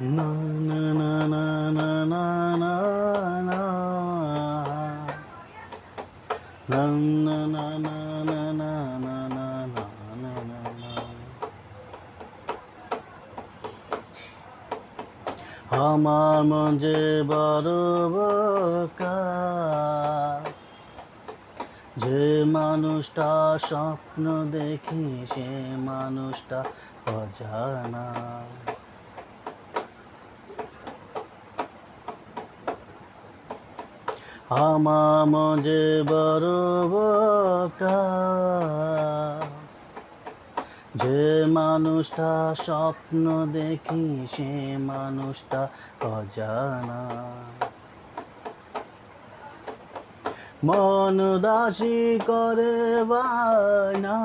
না না না না না না না না না না না না না না না না আমার মন যে মানুষটা স্বপ্ন দেখি সে মানুষটা অজানা মন যে যে মানুষটা স্বপ্ন দেখি, সে মানুষটা অজানা। মন দাসী করে বায়না।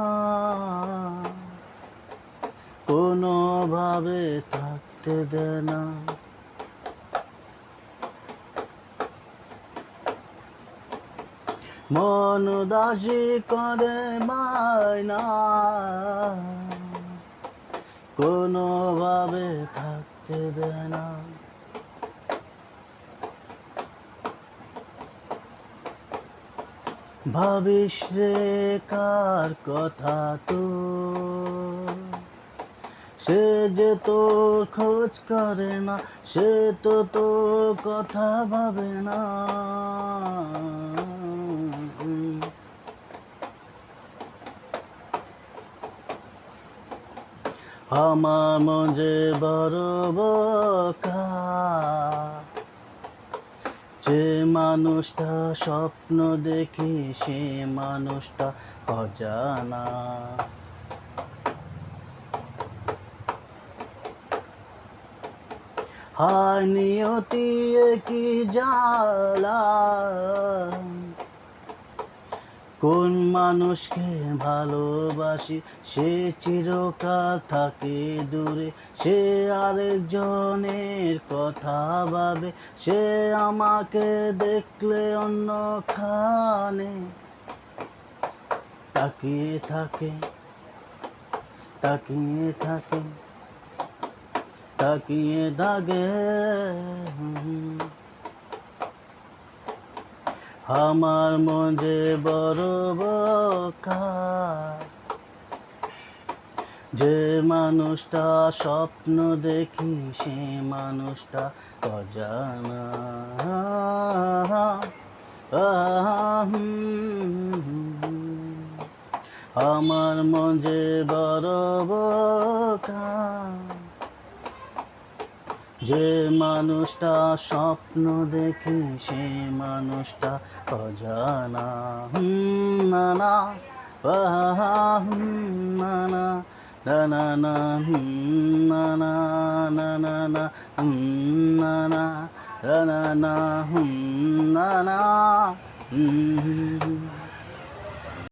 কোনোভাবে থাকতে দেয় মন দাসী করে বায়না। কোনোভাবে থাকতে দেয় না ভাবিস রে, কার কথা তো সে যে তো খোঁজ করে না, সে তো তোর কথা ভাবে না। আমার মজে বড় যে মানুষটা স্বপ্ন দেখি সে মানুষটা অজানা। হায় নিয়তি কি জ্বালা কোন মানুষকে ভালোবাসি? সে চিরকাল থাকে দূরে। সে আরেকজনের কথা ভাবে। সে আমাকে দেখলে অন্য খানে তাকিয়ে থাকে তাকিয়ে থাকে। তাকিয়ে দাগে আমার মজে বড় বোকা। যে মানুষটা স্বপ্ন দেখি, সে মানুষটা অজানা। আমার মজে বড় বোকা। যে মানুষটা স্বপ্ন দেখি সে মানুষটা অজানা হুম, না না হুম, না না না হুম, না না না হুম, না না না হুম, না না হুম,